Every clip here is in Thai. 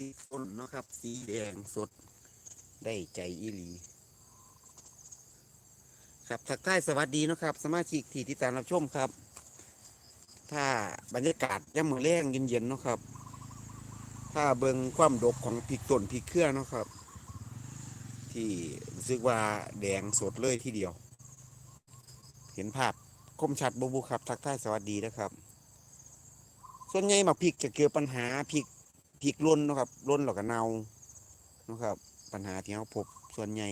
สีส้นนะครับ สีแดงสด ได้ใจอีหลี ครับทักทายสวัสดีนะครับ สมาชิกที่ติดตามรับชมครับ ถ้าบรรยากาศย่ำมือแรงเย็นๆนะครับ ถ้าเบิงความดกของพริกต้นพริกเครือนะครับ ที่รู้สึกว่าแดงสดเลยทีเดียว เห็นภาพคมชัดบูบูครับ ทักทายสวัสดีนะครับ ส่วนใหญ่มาพริกจะเกิดปัญหาพริก พริกล้นนะครับล้นหรอกก็เนานะครับ ปัญหาที่เราพบส่วนใหญ่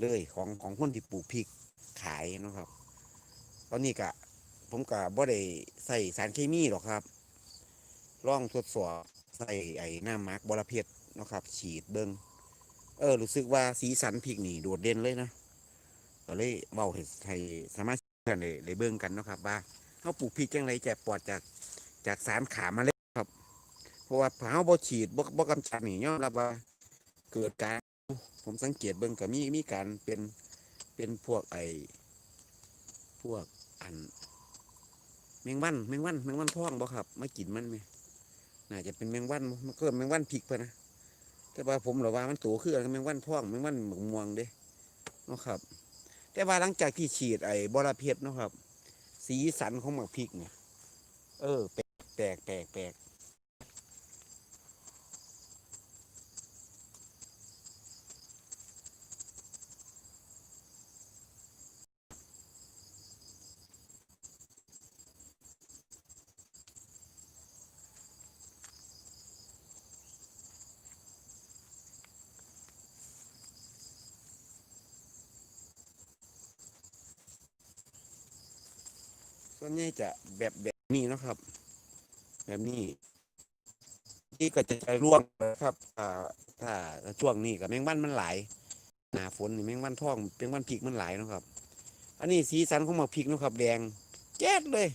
เลยของของคนที่ปลูกพริกขายนะครับ ตอนนี้กะผมกะบ่ได้ใส่สารเคมีหรอกครับลองทดสอบใส่ไอ้น้ำหมักบรเพชรนะครับ ฉีดเบิงเออรู้สึกว่าสีสันพริกนี่โดดเด่นเลยนะก็เลยเบาให้ให้สามารถเพื่อนได้ได้เบิ่งกันนะครับว่าเขาปลูกพริกจังไรจะปลอดจากจากสารขามาเลยครับ เพราะว่าเขาบ่ฉีดบ่บ่กำจัดนี่ยอมรับว่า เกิดการผมสังเกตเบิ่งก็มีมีการเป็นเป็นพวกไอ้พวกอันแมงวันแมงวันแมงวันท้องบ่ครับมากินมันไหมน่าจะเป็นแมงวันมันเก็แมงวันผิกไปนะแต่ว่าผมเหรอว่ามันตัวคืออะไรแมงวันท้องแมงวันหมกม่วงเด้นะครับ แต่ว่าหลังจากที่ฉีดไอ้บอระเพ็ดนะครับ สีสันของหมักพริกเนี่ยเออแปลกแปลกแปลก ส่วนใหญ่จะแบบแบบนี้นะครับ แบบนี้ที่ก็จะร่วงนะครับอ่าถ้าช่วงนี้กับแมงวันมันหลายหนาฝนนี่แมงวันท่องแมงวันพริกมันหลายนะครับ อันนี้สีสันของหมากพริกนะครับ แดงแจ๊ดเลย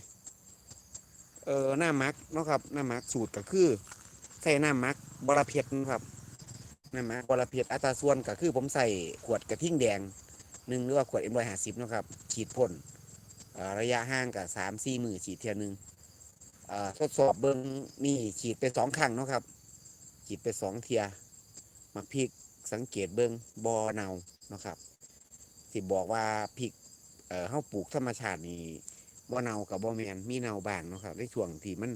เออหน้ามักนะครับหน้ามักสูตรก็คือใส่หน้ามักบราเพชรนะครับหน้ามักบราเพชรอัตราส่วนก็คือผมใส่ขวดกระทิ่งแดงหนึ่งหรือว่าขวดเอ็มร้อยห้าสิบนะครับฉีดพ่น ระยะห่างกับสามสี่มือฉีดเทียหนึ่งทดสอบเบิ้งนี่ฉีดไปสองครั้งเนาะครับ ฉีดไปสองเทียมักพริกสังเกตเบิ้งบอเนาเนาะครับที่บอกว่าพริกเอ่อเฮาปลูกธรรมชาตินี่บ่เนากับบ่แมนมีเนาบางเนาะครับในช่วงที่มัน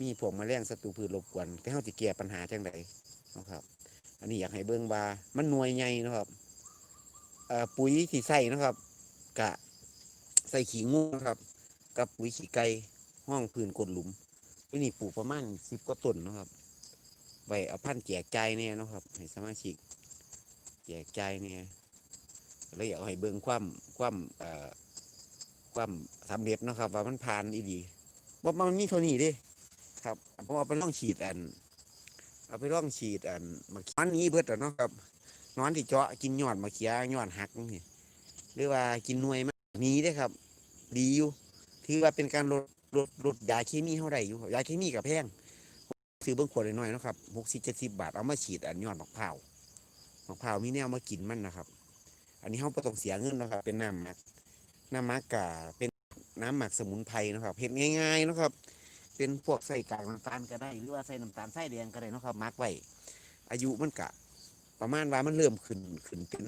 มีพวกแมลงศัตรูพืชรบกวนแต่เฮาสิแก้ปัญหาจังไดเนาะครับ อันนี้อยากให้เบิ้งว่ามันหน่วยใหญ่เนาะครับเอ่อปุ๋ยที่ใส่เนาะครับกะ ใส่ขี้งูนะครับ กับปุ๋ยขี้ไก่ห้องพื้นกดหลุมอันนี้ปลูกประมาณสิบกว่าต้นนะครับไว้เอาพันแจกใจเนี่ยนะครับให้สมาชิกแจกใจเนี่ยแล้วอยากให้เบิ่งความความเอ่อความสำเร็จนะครับ ว่ามันผ่านอีดีว่ามันมีเท่านี้ด้ครับเพราะว่าไปล่องฉีดอัน เอาไปล่องฉีดอันมามันนี้เบิดอะเนาะครับนอนที่เจาะกินยอดมะเขียยอดหักนี่หรือว่ากินหน่วยมัน หนีได้ครับ ดีอยู่ถือว่าเป็นการลดลดลดยาเคมีเท่าไรอยู่ยาเคมีกับแพงซื้อเบิ้งขวดน้อยๆนะครับหกสิบเจ็ดสิบบาทเอามาฉีดอันยอดมะพร้าวมะพร้าวมีแนวมากินมันนะครับ อันนี้เขาไ่ต้องเสียเงินนะครับ เป็นน้ำมักน้ำมักกะเป็นน้ำหมักสมุนไพรนะครับเห็ดง่ายๆนะครับ เป็นพวกใส่กากน้ำตาลก็ได้ หรือว่าใส่น้ำตาลใส่แดงก็ได้นะครับมักไว้อายุมันกะ ประมาณว่ามันเริ่มขึ้นขึ้นเป็น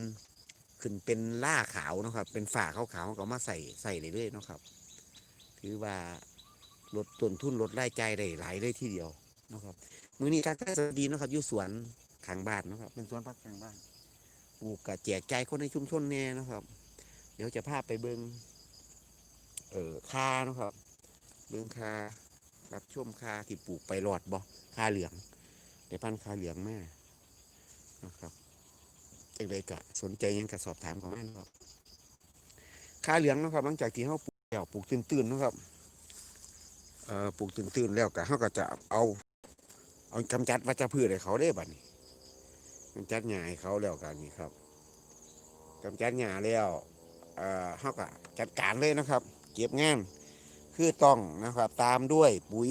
ขึ้นเป็นล่าขาวนะครับ เป็นฝาขาวๆก็มาใส่ใส่เรื่อยๆนะครับ ถือว่าลดต้นทุนลดรายจ่ายได้หลายเลยทีเดียวนะครับมือนี้การสวัสดีนะครับอยู่สวนข้างบ้านนะครับ เป็นสวนพักข้างบ้านปลูกกะแจกจ่คนในชุมชนแน่นะครับ เดี๋ยวจะพาไปเบิงเออคานะครับ เบิงคารับชมคาที่ปลูกไปหลอดบ่คาเหลืองในพันคาเหลืองแม่นะครับ จังเลยกะสนใจยังกะสอบถามของแม่นะครับค่าเหลืองนะครับ หลังจากที่เขาปลูกแล้วปลูกตื่นๆนะครับเอ่อปลูกตื่นๆแล้วกะเขาก็จะเอาเอากำจัดวัชพืชให้เขาได้บัดนี้กำจัดหญ้าให้เขาแล้วกันนี่ครับกำจัดหญ้าแล้วเอ่อเขาก็จัดการเลยนะครับ เก็บงานคือต้องนะครับ ตามด้วยปุ๋ย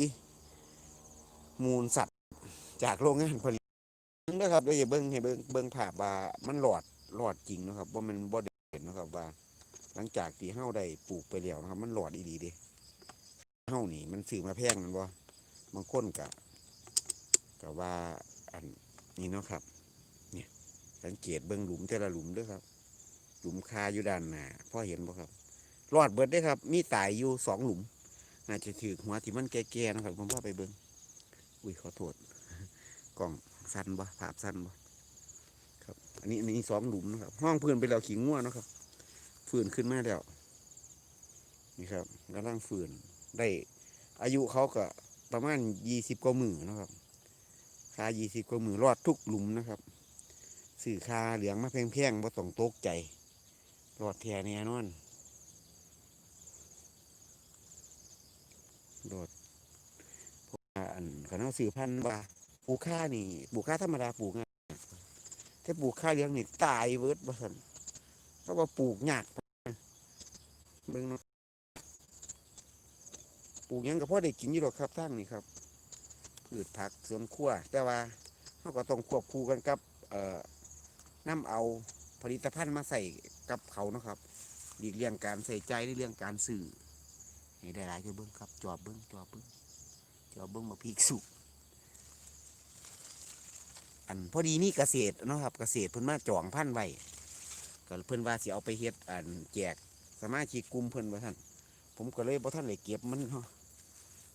มูลสัตว์จากโรงงานผลิต นะครับเดี๋ยวอย่าเบิ้งให้เบิ้งเบิ้งภาพว่ามันหลอดหลอดจริงนะครับว่ามันบ่ได้เห็นนะครับว่า หลังจากที่เฮาได้ปลูกไปแล้วนะครับ มันหลอดอีดีเด้เฮานี่ มันซื้อมาแพงมันบ่บางคนกะกะว่าอันนี้เนาะครับ เนี่ยสังเกตเบิ่งหลุมแต่ละหลุมด้วยครับ หลุมคาอยู่ด้านหน้าพ่อเห็นบ่ครับรอดเบิดได้ครับ มีตายอยู่สองหลุมน่าจะถือหัวที่มันแก่ๆนะครับผมพ่อไปเบิ่งอุ้ยขอโทษกล่อง สั้นบ่ภาพสั้นบ่ครับ อันนี้อันนี้สองหลุมนะครับ ห้องพื้นไปแล้วขิงง่วนะครับฟื้นขึ้นมาแล้ว นี่ครับกำลังฟื้นได้ อายุเขาก็ประมาณยี่สิบกว่ามือนะครับคายี่สิบกว่ามือรอดทุกหลุมนะครับสื่อคาเหลืองมาแพงๆว่ต้องตกใจรอดแท้แน่นอนรอดเพราะว่าอันเขาเอาสื่อพันธุ์ว่า ลูกข้านี่ปลูกข้าธรรมดาปลูกง่ายแต่ปลูกข้าเลี้ยงนี่ตายเวิร์ดบ่สันเขาะว่าปลูกยากเบิ่งเนาะปลูกยังก็พอได้กินอยู่หรอกครับทั้งนี่ครับพืชผักสวนครัวแต่ว่าเราก็ต้องควบคู่กันกับเอ่อน้ำเอาผลิตภัณฑ์มาใส่กับเขานะครับหลีกเลี่ยงการใส่ใจในเรื่องการสื่อให้ได้หลายเบิ้งครับ จอบเบิ้งจอบเบิ้งจอบเบิ้งมาพริกสุก อันพอดีนี่เกษตรเนาะครับเกษตรเพิ่นมาจองพันไว้ก็เพิ่นว่าสิเอาไปเฮ็ดอันแจกสมาชิกกลุ่มเพิ่นว่าท่านผมก็เลยบ่ท่านได้เก็บมันเนาะ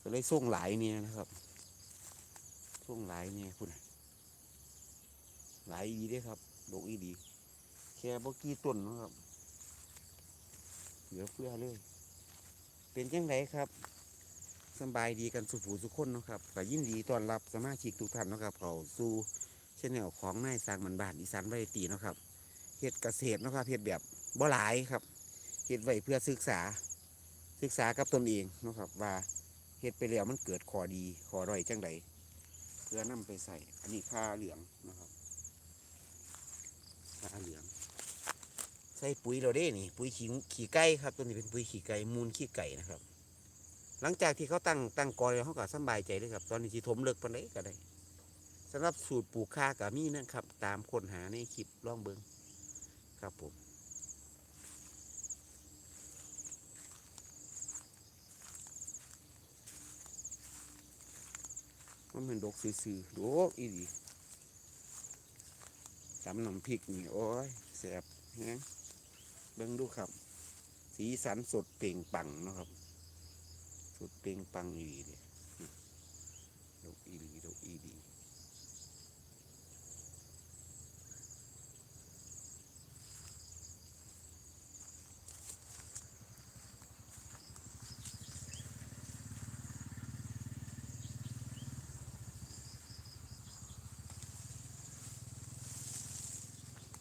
ก็เลยส่งหลายเนี่ยนะครับส่งหลายเนี่ยคุณน่ะหลายอีดีด้ครับดอกอีดีแค่บกี่ต้นนะครับเหลือเฟือเลย เป็นจังไดครับสบายดีกันสุผูสุขคนนะครับก็ยินดีต้อนรับสมาชิกทุกท่านนะครับเขาสู่ ชแนลของนายสร้างมันบ้านอีสานไร่ตีเนาะครับเฮ็ดเกษตรเนาะครับเฮ็ดแบบบ่หลายครับเฮ็ดไว้เพื่อศึกษาศึกษากับตนเองเนาะครับ ว่าเฮ็ดไปแล้วมันเกิดขอดีขอร่อยจังใดเพื่อนำไปใส่อันนี้ค่าเหลืองนะครับค่าเหลือง ใส่ปุ๋ยเราได้นี่ ปุ๋ยขี้ขี้ไก่ครับตัวนี้เป็นปุ๋ยขี้ไก่มูลขี้ไก่นะครับ หลังจากที่เขาตั้งตั้งกอแล้วเขาก็สบายใจเลยครับ ตอนนี้ที่ถมเลิกปานใดก็ได้ สำหรับสูตรปลูกข้ากับมีนะครับ ตามค้นหาในคลิปล่องเบิงครับผมมันเป็นดกซื่อๆดกอีดีตำน้ำพริกนี่โอ้ยแสบแฮงเบิ่งดูครับ สีสันสดเปล่งปังนะครับ สดเปล่งปังอีดีเลยอกอีดีดอกอีดี ห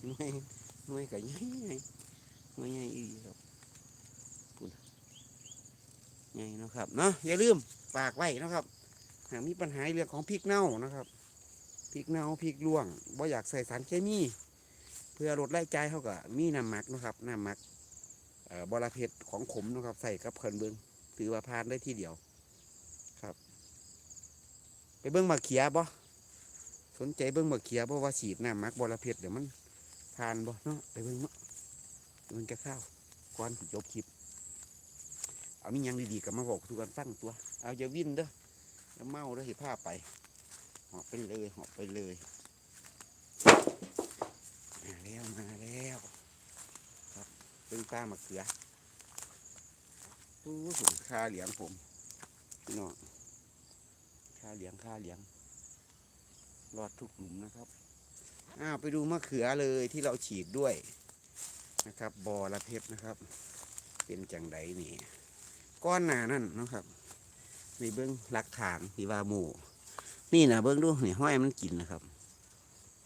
น่วยน่วยก็ใหญ่ใหญ่น่วยใหญ่อีครับปุ่นใหญ่นะครับเนาะอย่าลืมฝากไว้นะครับหากมีปัญหาเรื่องของพริกเน่านะครับพริกเน่าพริกร่วงบ่อยากใส่สารเคมีเพื่อลดรายจ่ายเขาก็มีน้ำหมักนะครับน้ำหมักเอ่อบรเพชรของขมนะครับ ใส่กับเพิ่นเบิงถือว่าพานได้ที่เดียวครับ ไปเบิ้งมะเขียบ่สนใจเบิ้งมะเขียบ่ว่าฉีดน้ำหมักบรเพชรเดี๋ยวมัน ทานบ่เนาะไปเบิ่งเนาะเบิ่งแกข้าวก่อนจบคลิป เอามียังดีๆกับมาบอกทุกคนฟังตัว เอาอย่าวิ่นเด้ออย่าเมาเด้อสิพาไปหาะไปเลยหาะไปเลยมาแล้วมาแล้วครับเป็นป้ามะเขืออู้สุดค่าเหลียงผมพี่น้องค่าเหลียงค่าเหลียงรอดทุกหลุมนะครับ อ้าวไปดูมะเขือเลยที่เราฉีดด้วยนะครับ บอระเพ็ดนะครับ เป็นจังไดนี่ก้อนหนานั่นนะครับนี่เบิ้องหลักฐานที่ว่าหมูนี่นะเบิ้องดูนี่ห้อยมันกินนะครับ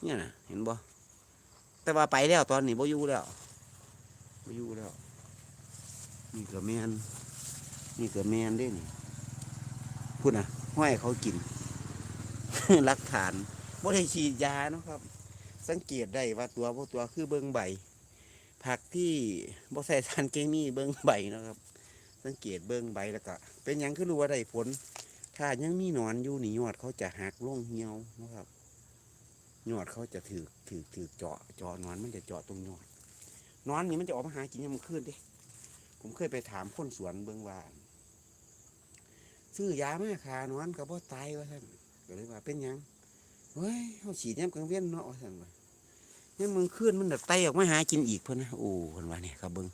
เนี่ยนะเห็นบ่แต่ว่าไปแล้วตอนนี้บ่อยู่แล้วบ่อยู่แล้วนี่ก็แมนนี่ก็แมนด้นี่พูดนะห้อยเขากินหลักฐานบ่ได้ฉีดยาเนาะครับ สังเกตได้ว่าตัวพวกตัวคือเบิ้งใบ ผักที่บ่ใส่สารเคมีเบิ้งใบนะครับ สังเกตเบิ้งใบแล้วก็เป็นยังคือรู้ว่าได้ผล ถ้ายังมีหนอนอยู่นี่ยอดเขาจะหักลงเหี่ยวนะครับยอดเขาจะถือถือถือเจาะเจาะนอนมันจะเจาะตรงยอดนอนนี่มันจะออกมาหากินยามมันขึ้นด้ผมเคยไปถามคนสวนเบิ้งว่าซื้อยามาคานอนก็บ่ตายว่าท่านก็เลยว่าเป็นยังเฮ้ยเขาฉีดยามกลางเว้นเนาะว่านว่า ยังมึงขึ้นมันแบบไตออกมาหากินอีกเพิ่อนนะโอ้เพิ่นว่าเนี่ยครับเบิ่ง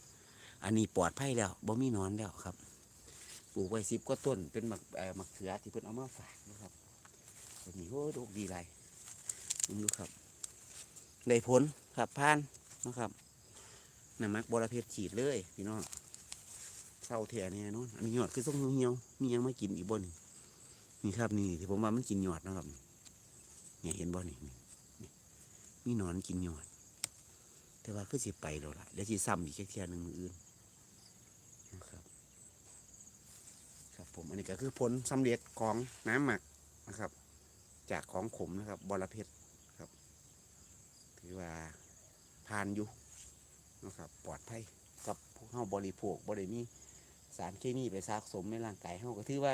อันนี้ปลอดภัยแล้วบ่มีนอนแล้วครับปลูกไว้สิบกว่าต้นเป็นหมักเอ่อหมักเขือที่เพิ่นเอามาฝากนะครับตัวนี้โอ้ดอกดีไรมึงดูครับได้ผลครับพานนะครับน้ำมักบรเพชรฉีดเลยพี่น้องเศร้าเทียเนี่ยนู้นอันนี้ยอดคือส้มเหี่ยวมียังมากินอีกบ่นี่นี่ครับนี่ที่ผมว่ามันกินหยอดนะครับเนี่ยเห็นบ่นี่ มีหนอนกินยอดแต่ว่าคือสิไปแล้วล่ะแล้วสิซ้ำอีกแค่เทียหนึ่งมืออื่นนะครับ ครับผมอันนี้ก็คือผลสำเร็จของน้ำหมักนะครับ จากของขมนะครับบอระเพ็ดครับ ถือว่าผ่านอยู่นะครับปลอดภัยกับพวกเฮาบริโภคบริมีสารเคมีไปสะสมในร่างกายเฮาก็ถือว่า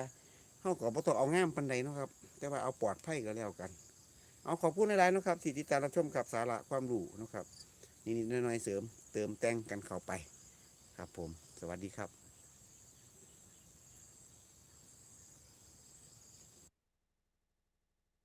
เฮาก็บ่ต้องเอางามปานใดนะครับ แต่ว่าเอาปลอดภัยก็แล้วกัน เอาขอบคุณหลน์นะครับที่ติดตามรับชมกับสาระความรู้นะครับนิดๆหน่อยๆเสริม เติมแต่งกันเข้าไปครับผม สวัสดีครับ